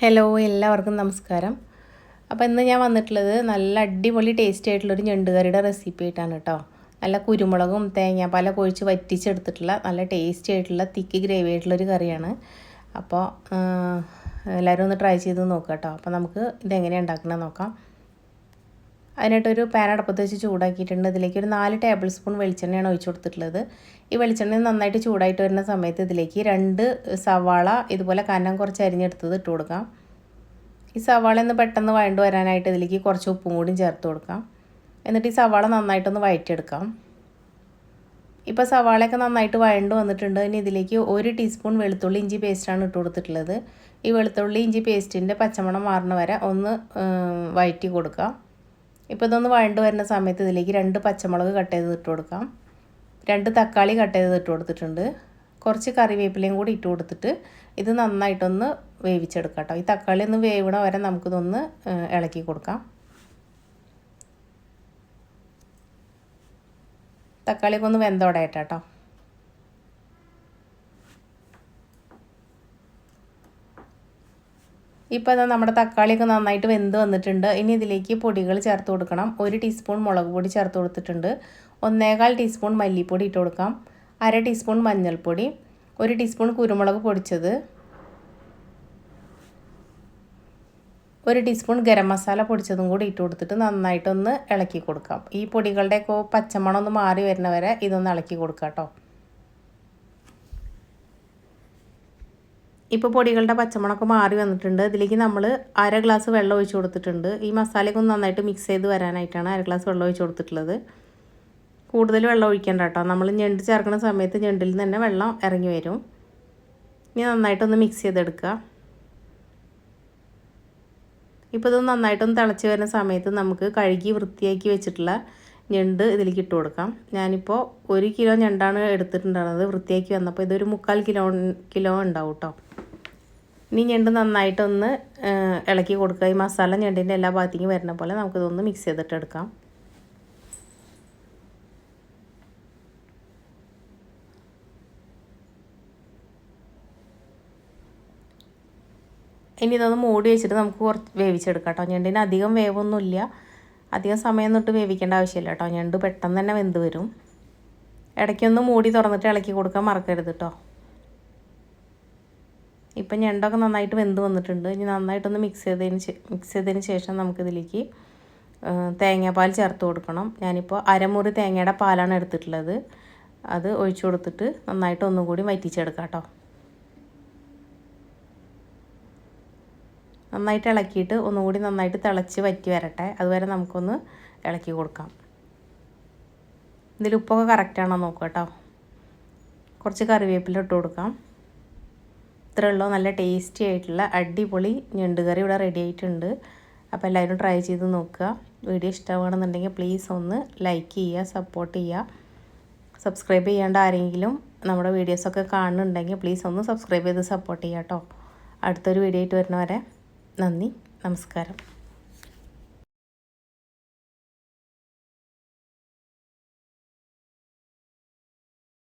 Hello എല്ലാവർക്കും നമസ്കാരം. അപ്പോൾ ഇന്ന് ഞാൻ വന്നിട്ടുള്ളത് നല്ല അടിപൊളി ടേസ്റ്റി ആയിട്ടുള്ളൊരു ഞണ്ടുകറിയുടെ റെസിപ്പി ആയിട്ടാണ് കേട്ടോ നല്ല കുരുമുളകും തേങ്ങാപ്പാല കൊഴിച്ച് വറ്റിച്ചെടുത്തിട്ടുള്ള നല്ല ടേസ്റ്റി ആയിട്ടുള്ള തിക്ക് ഗ്രേവി ആയിട്ടുള്ളൊരു കറിയാണ്. അപ്പോൾ എല്ലാവരും ഒന്ന് ട്രൈ ചെയ്ത് നോക്കുക കേട്ടോ അപ്പോൾ നമുക്ക് ഇതെങ്ങനെയാണ് ഉണ്ടാക്കണമെന്ന് നോക്കാം. അതിനായിട്ടൊരു പാൻ അടുപ്പത്ത് വെച്ച് ചൂടാക്കിയിട്ടുണ്ട്. ഇതിലേക്ക് ഒരു നാല് ടേബിൾ സ്പൂൺ വെളിച്ചെണ്ണയാണ് ഒഴിച്ചു കൊടുത്തിട്ടുള്ളത്. ഈ വെളിച്ചെണ്ണ നന്നായിട്ട് ചൂടായിട്ട് വരുന്ന സമയത്ത് ഇതിലേക്ക് രണ്ട് സവാള ഇതുപോലെ കനം കുറച്ച് അരിഞ്ഞെടുത്തത് ഇട്ട് കൊടുക്കാം. ഈ സവാള ഒന്ന് പെട്ടെന്ന് വഴണ്ട് വരാനായിട്ട് ഇതിലേക്ക് കുറച്ച് ഉപ്പും കൂടി ചേർത്ത് കൊടുക്കാം. എന്നിട്ട് ഈ സവാള നന്നായിട്ടൊന്ന് വഴറ്റിയെടുക്കാം. ഇപ്പോൾ സവാളയൊക്കെ നന്നായിട്ട് വഴണ്ട് വന്നിട്ടുണ്ട്. ഇനി ഇതിലേക്ക് ഒരു ടീസ്പൂൺ വെളുത്തുള്ളി ഇഞ്ചി പേസ്റ്റാണ് ഇട്ട് കൊടുത്തിട്ടുള്ളത്. ഈ വെളുത്തുള്ളി ഇഞ്ചി പേസ്റ്റിന്റെ പച്ചമണം മാറുന്ന വരെ ഒന്ന് വഴറ്റി കൊടുക്കാം. ഇപ്പോൾ ഇതൊന്ന് വഴണ്ട് വരുന്ന സമയത്ത് ഇതിലേക്ക് രണ്ട് പച്ചമുളക് കട്ട് ചെയ്ത് ഇട്ട് കൊടുക്കാം. രണ്ട് തക്കാളി കട്ട് ചെയ്ത് ഇട്ട് കൊടുത്തിട്ടുണ്ട്. കുറച്ച് കറിവേപ്പിലയും കൂടി ഇട്ട് കൊടുത്തിട്ട് ഇത് നന്നായിട്ടൊന്ന് വേവിച്ചെടുക്കാം കേട്ടോ. ഈ തക്കാളി ഒന്ന് വേവണ വരെ നമുക്കിതൊന്ന് ഇളക്കി കൊടുക്കാം. തക്കാളിയൊക്കെ ഒന്ന് വെന്തോടയട്ടോ ഇപ്പോൾ അതാ നമ്മുടെ തക്കാളിയൊക്കെ നന്നായിട്ട് വെന്ത് വന്നിട്ടുണ്ട്. ഇനി ഇതിലേക്ക് പൊടികൾ ചേർത്ത് കൊടുക്കണം. ഒരു ടീസ്പൂൺ മുളക് പൊടി ചേർത്ത് കൊടുത്തിട്ടുണ്ട്. ഒന്നേകാൽ ടീസ്പൂൺ മല്ലിപ്പൊടി ഇട്ട് കൊടുക്കാം. അര ടീസ്പൂൺ മഞ്ഞൾപ്പൊടി. ഒരു ടീസ്പൂൺ കുരുമുളക് പൊടിച്ചത്. ഒരു ടീസ്പൂൺ ഗരം മസാല പൊടിച്ചതും കൂടി ഇട്ട് കൊടുത്തിട്ട് നന്നായിട്ടൊന്ന് ഇളക്കി കൊടുക്കാം. ഈ പൊടികളുടെയൊക്കെ പച്ചമണം ഒന്ന് മാറി വരുന്നവരെ ഇതൊന്ന് ഇളക്കി കൊടുക്കാം കേട്ടോ. ഇപ്പോൾ പൊടികളുടെ പച്ചമുളക് മാറി വന്നിട്ടുണ്ട്. ഇതിലേക്ക് നമ്മൾ അര ഗ്ലാസ് വെള്ളം ഒഴിച്ചു കൊടുത്തിട്ടുണ്ട്. ഈ മസാലയൊക്കെ ഒന്ന് നന്നായിട്ട് മിക്സ് ചെയ്ത് വരാനായിട്ടാണ് അര ഗ്ലാസ് വെള്ളം ഒഴിച്ചു കൊടുത്തിട്ടുള്ളത്. കൂടുതൽ വെള്ളം ഒഴിക്കേണ്ട കേട്ടോ. നമ്മൾ ഞെണ്ട് ചേർക്കുന്ന സമയത്ത് ഞെണ്ടിൽ നിന്ന് തന്നെ വെള്ളം ഇറങ്ങി വരും. ഇനി നന്നായിട്ടൊന്ന് മിക്സ് ചെയ്തെടുക്കുക. ഇപ്പോൾ ഇത് നന്നായിട്ടൊന്ന് തിളച്ച് വരുന്ന സമയത്ത് നമുക്ക് കഴുകി വൃത്തിയാക്കി വെച്ചിട്ടുള്ള ഞണ്ട് ഇതിലേക്ക് ഇട്ട് കൊടുക്കാം. ഞാനിപ്പോൾ ഒരു കിലോ ഞണ്ടാണ് എടുത്തിട്ടുണ്ടായിരുന്നത്. വൃത്തിയാക്കി വന്നപ്പോൾ ഇതൊരു മുക്കാൽ കിലോ കിലോ ഉണ്ടാവും കേട്ടോ ഇനി ഞണ്ട് നന്നായിട്ടൊന്ന് ഇളക്കി കൊടുക്കുക. ഈ മസാല ഞണ്ടിന്റെ എല്ലാ ഭാഗത്തേക്കും വരുന്ന പോലെ നമുക്കിതൊന്ന് മിക്സ് ചെയ്തിട്ട് എടുക്കാം. ഇനി ഇതൊന്ന് മൂടി വെച്ചിട്ട് നമുക്ക് കുറച്ച് വേവിച്ചെടുക്കാം കേട്ടോ ഞണ്ടിന് അധികം വേവൊന്നുമില്ല. അധികം സമയം തൊട്ട് വേവിക്കേണ്ട ആവശ്യമില്ല കേട്ടോ. ഞണ്ട് പെട്ടെന്ന് തന്നെ വെന്ത് വരും. ഇടയ്ക്കൊന്ന് മൂടി തുറന്നിട്ട് ഇളക്കി കൊടുക്കാൻ മറക്കരുത് കേട്ടോ. ഇപ്പം ഞണ്ടൊക്കെ നന്നായിട്ട് വെന്ത് വന്നിട്ടുണ്ട്. ഇനി നന്നായിട്ടൊന്ന് മിക്സ് ചെയ്തതിന് മിക്സ് ചെയ്തതിന് ശേഷം നമുക്കിതിലേക്ക് തേങ്ങാപ്പാൽ ചേർത്ത് കൊടുക്കണം. ഞാനിപ്പോൾ അരമുറി തേങ്ങയുടെ പാലാണ് എടുത്തിട്ടുള്ളത്. അത് ഒഴിച്ചു കൊടുത്തിട്ട് നന്നായിട്ട് ഒന്നും കൂടി വറ്റിച്ചെടുക്കാം കേട്ടോ. നന്നായിട്ട് ഇളക്കിയിട്ട് ഒന്നുകൂടി നന്നായിട്ട് തിളച്ച് വറ്റി വരട്ടെ. അതുവരെ നമുക്കൊന്ന് ഇളക്കി കൊടുക്കാം. ഇതിൽ ഉപ്പൊക്കെ കറക്റ്റാണോ നോക്കുക കേട്ടോ. കുറച്ച് കറിവേപ്പില ഇട്ട് കൊടുക്കാം. ഇത്രയുള്ളൂ നല്ല ടേസ്റ്റി ആയിട്ടുള്ള അടിപൊളി ഞണ്ടുകറി ഇവിടെ റെഡി ആയിട്ടുണ്ട്. അപ്പോൾ എല്ലാവരും ട്രൈ ചെയ്ത് നോക്കുക. വീഡിയോ ഇഷ്ടമാണെന്നുണ്ടെങ്കിൽ പ്ലീസ് ഒന്ന് ലൈക്ക് ചെയ്യുക സപ്പോർട്ട് ചെയ്യുക. സബ്സ്ക്രൈബ് ചെയ്യാണ്ട് ആരെങ്കിലും നമ്മുടെ വീഡിയോസൊക്കെ കാണുന്നുണ്ടെങ്കിൽ പ്ലീസ് ഒന്ന് സബ്സ്ക്രൈബ് ചെയ്ത് സപ്പോർട്ട് ചെയ്യാം കേട്ടോ. അടുത്തൊരു വീഡിയോ ആയിട്ട് വരുന്നവരെ. നന്ദി. നമസ്കാരം.